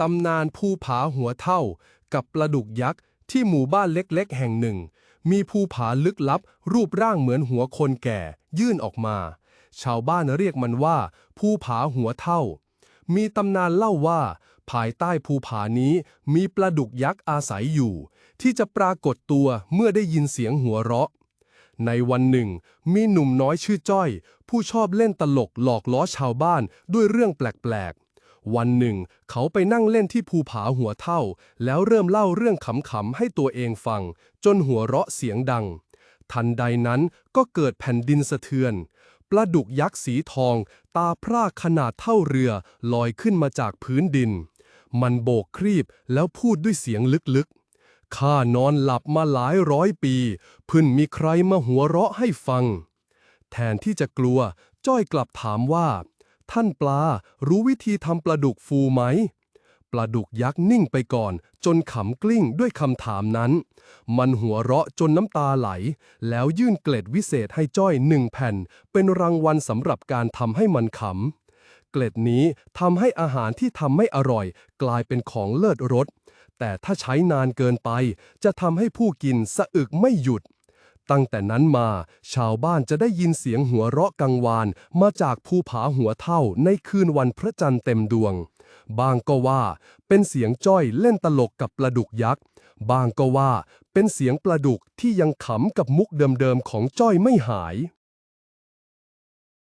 ตำนานภูผาหัวเท่า กับปลาดุกยักษ์ที่หมู่บ้านเล็กๆ แห่งหนึ่ง มีภูผาลึกลับ รูปร่างเหมือนหัวคนแก่ ยื่นออกมา ชาวบ้านเรียกมันว่าภูผาหัวเท่า มีตำนานเล่าว่า ภายใต้ภูผานี้มีปลาดุกยักษ์อาศัยอยู่ ที่จะปรากฏตัวเมื่อได้ยินเสียงหัวเราะ ในวันหนึ่ง มีหนุ่มน้อยชื่อจ้อย ผู้ชอบเล่นตลกหลอกล้อชาวบ้านด้วยเรื่องแปลกๆ วันหนึ่ง เขาไปนั่งเล่นที่ภูผาหัวเท่า แล้วเริ่มเล่าเรื่องขำๆให้ตัวเองฟัง จนหัวเราะเสียงดัง ทันใดนั้นก็เกิดแผ่นดินสะเทือนปลาดุกยักษ์สีทอง ตาพร่าขนาดเท่าเรือ ลอยขึ้นมาจากพื้นดิน มันโบกครีบแล้วพูดด้วยเสียงลึกๆ ข้านอนหลับมาหลายร้อยปีเพิ่งมีใครมาหัวเราะให้ฟัง แทนที่จะกลัว จ้อยกลับถามว่า ท่านปลารู้วิธีทำปลาดุกฟูไหม ปลาดุกยักษ์นิ่งไปก่อน จนขำกลิ้งด้วยคำถามนั้น มันหัวเราะจนน้ำตาไหล แล้วยื่นเกล็ดวิเศษให้จ้อยหนึ่งแผ่น เป็นรางวัลสำหรับการทำให้มันขำเกล็ดนี้ทำให้อาหารที่ทำไม่อร่อย กลายเป็นของเลิศรส แต่ถ้าใช้นานเกินไป จะทำให้ผู้กินสะอึกไม่หยุด ตั้งแต่นั้นมา ชาวบ้านจะได้ยินเสียงหัวเราะกังวาน มาจากภูผาหัวเท่าในคืนวันพระจันทร์เต็มดวง บางก็ว่า เป็นเสียงจ้อยเล่นตลกกับปลาดุกยักษ์ บางก็ว่า เป็นเสียงปลาดุกที่ยังขำกับมุกเดิมๆของจ้อยไม่หาย